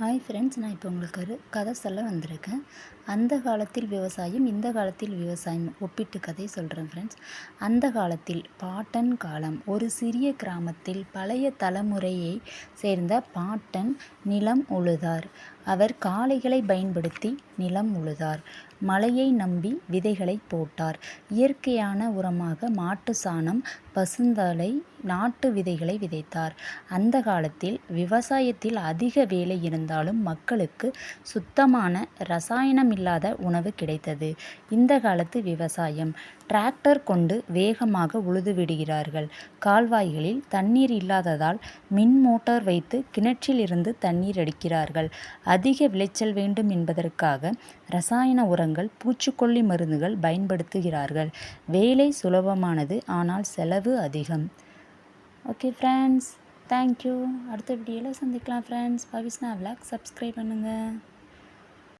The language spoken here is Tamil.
ஹாய் ஃப்ரெண்ட்ஸ் நான் இப்போ உங்களுக்கு ஒரு கதை சொல்ல வந்திருக்கேன். அந்த காலத்தில் விவசாயம் இந்த காலத்தில் விவசாயம் ஒப்பிட்டு கதை சொல்கிறேன் ஃப்ரெண்ட்ஸ் அந்த காலத்தில் பாட்டன் காலம் ஒரு சிறிய கிராமத்தில் பழைய தலைமுறையை சேர்ந்த பாட்டன் நிலம் உழுதார். அவர் காளைகளை பயன்படுத்தி நிலம் உழுதார். மழையை நம்பி விதைகளை போட்டார். இயற்கையான உரமாக மாட்டு சாணம் பசுந்தலை நாட்டு விதைகளை விதைத்தார். அந்த காலத்தில் விவசாயத்தில் அதிக வேலை இருந்தாலும் மக்களுக்கு சுத்தமான ரசாயனம் இல்லாத உணவு கிடைத்தது. இந்த காலத்து விவசாயம் டிராக்டர் கொண்டு வேகமாக உழுது விடுகிறார்கள் கால்வாய்களில் தண்ணீர் இல்லாததால் மின் மோட்டார் வைத்து கிணற்றில் இருந்து தண்ணீர் அடிக்கிறார்கள். அதிக விளைச்சல் வேண்டும் என்பதற்காக ரசாயன உரங்கள் பூச்சிக்கொல்லி மருந்துகள் பயன்படுத்துகிறார்கள். வேலை சுலபமானது ஆனால் செலவு அதிகம். Okay friends thank you. அடுத்த வீடியோவில் சந்திக்கலாம் ஃப்ரெண்ட்ஸ். பவிஸ்னா விளாக் சப்ஸ்கிரைப் பண்ணுங்கள்